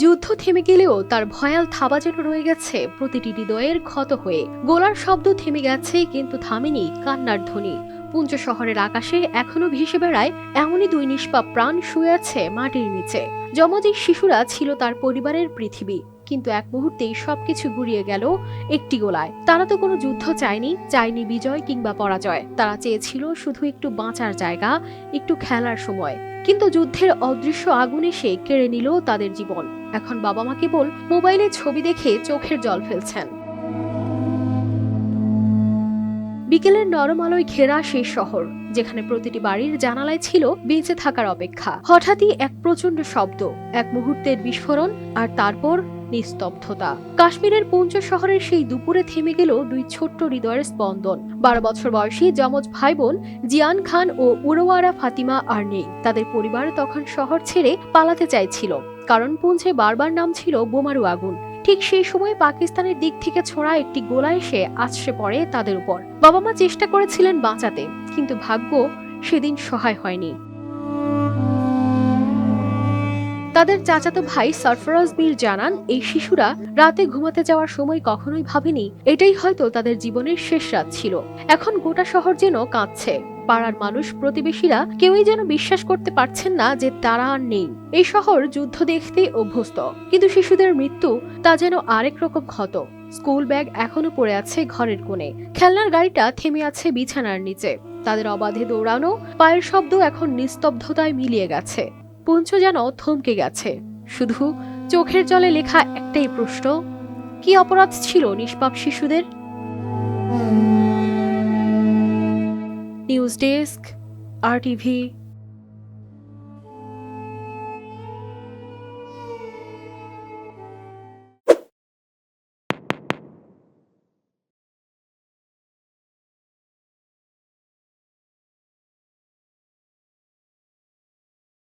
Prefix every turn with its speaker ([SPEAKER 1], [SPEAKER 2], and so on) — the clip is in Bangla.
[SPEAKER 1] যুদ্ধ থেমে গেলেও তার ভয়াল থাবা যেন রয়ে গেছে, প্রতিটি হৃদয়ের ক্ষত হয়ে। গোলার শব্দ থেমে গেছে, কিন্তু থামেনি কান্নার ধ্বনি। পুঞ্জ শহরের আকাশে এখনও ভেসে বেড়ায় এমনই দুই নিষ্পাপ প্রাণ শুয়ে আছে মাটির নিচে। যমজের শিশুরা ছিল তার পরিবারের পৃথিবী। কিন্তু এক মুহূর্তেই সবকিছু গুড়িয়ে গেল একটি গোলায়। তারা তো কোনো যুদ্ধ চায়নি চায়নি বিজয় কিংবা পরাজয়। তারা চেয়েছিল শুধু একটু বাঁচার জায়গা, একটু খেলার সময়। কিন্তু যুদ্ধের অদৃশ্য আগুন এসে কেড়ে নিল তাদের জীবন। এখন বাবা মা কেবল মোবাইলে ছবি দেখে চোখের জল ফেলছেন। বিকেলের নরম আলোয় ঘেরা সেই শহর, যেখানে প্রতিটি বাড়ির জানালায় ছিল বেঁচে থাকার অপেক্ষা। হঠাৎই এক প্রচণ্ড শব্দ, এক মুহূর্তের বিস্ফোরণ আর তারপর নিস্তব্ধতা। কাশ্মীরের পুঞ্চ শহরের সেই দুপুরে থেমে গেল দুই ছোট্ট হৃদয়ের স্পন্দন। বারো বছর বয়সী যমজ ভাই বোন জিয়ান খান ও উরোয়ারা ফাতিমা আর নেই। তাদের পরিবার তখন শহর ছেড়ে পালাতে চাইছিল, কারণ পুঞ্চে বারবার নাম ছিল বোমারু আগুন। ঠিক সেই সময় পাকিস্তানের দিক থেকে ছোড়া একটি গোলা এসে আছড়ে পড়ে তাদের উপর। বাবা মা চেষ্টা করেছিলেন বাঁচাতে, কিন্তু ভাগ্য সেদিন সহায় হয়নি। তাদের চাচাতো ভাই সরফরাজ মীর জানান, এই শিশুরা রাতে ঘুমাতে যাওয়ার সময় কখনোই ভাবেনি। এটাই হয়তো তাদের জীবনের শেষ রাত ছিল। এখন গোটা শহর যেন কাঁদছে। পাড়ার মানুষ, প্রতিবেশীরা কেউই যেন বিশ্বাস করতে পারছেন না যে তারা আর নেই। এই শহর যুদ্ধ দেখতে অভ্যস্ত। কিন্তু শিশুদের মৃত্যু তা যেন আরেক রকম ক্ষত। স্কুল ব্যাগ এখনও পড়ে আছে ঘরের কোণে। খেলনার গাড়িটা থেমে আছে বিছানার নিচে। তাদের অবাধে দৌড়ানো, পায়ের শব্দ এখন নিস্তব্ধতায় মিলিয়ে গেছে। পুঞ্চ যেন থমকে গেছে। শুধু চোখের জলে লেখা একটাই প্রশ্ন কি অপরাধ ছিল নিষ্পাপ শিশুদের? News desk R TV.